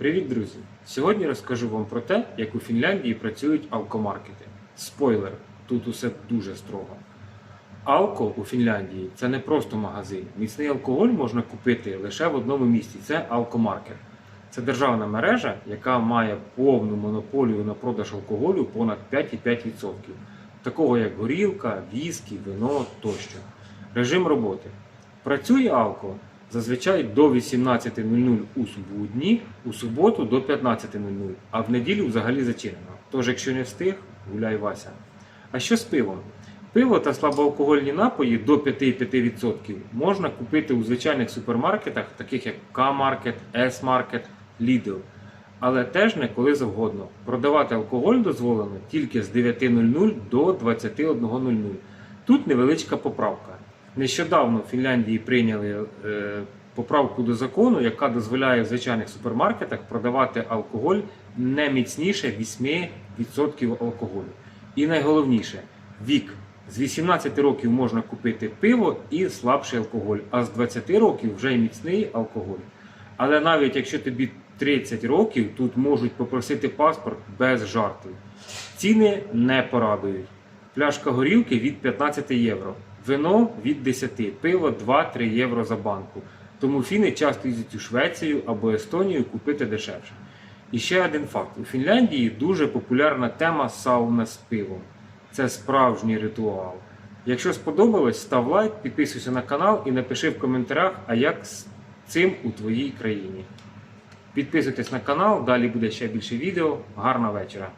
Привіт, друзі! Сьогодні розкажу вам про те, як у Фінляндії працюють алкомаркети. Спойлер, тут усе дуже строго. Алко у Фінляндії це не просто магазин. Міцний алкоголь можна купити лише в одному місці це алкомаркет. Це державна мережа, яка має повну монополію на продаж алкоголю понад 5,5%, такого як горілка, віскі, вино тощо. Режим роботи. Працює алко зазвичай до 18.00 у будні, у суботу до 15.00, а в неділю взагалі зачинено. Тож, якщо не встиг, гуляй Вася. А що з пивом? Пиво та слабоалкогольні напої до 5,5% можна купити у звичайних супермаркетах, таких як К-маркет, С-маркет, Lidl. Але теж не коли завгодно. Продавати алкоголь дозволено тільки з 9.00 до 21.00. Тут невеличка поправка. Нещодавно в Фінляндії прийняли е, поправку до закону, яка дозволяє в звичайних супермаркетах продавати алкоголь не міцніше 8% алкоголю. І найголовніше вік. З 18 років можна купити пиво і слабший алкоголь, а з 20 років вже й міцний алкоголь. Але навіть якщо тобі 30 років, тут можуть попросити паспорт без жартів. Ціни не порадують. Пляшка горілки від 15 євро, вино від 10, пиво 2-3 євро за банку. Тому фіни часто їздять у Швецію або Естонію купити дешевше. І ще один факт: у Фінляндії дуже популярна тема сауна з пивом. Це справжній ритуал. Якщо сподобалось, став лайк, підписуйся на канал і напиши в коментарях, а як з цим у твоїй країні. Підписуйтесь на канал, далі буде ще більше відео. Гарного вечора!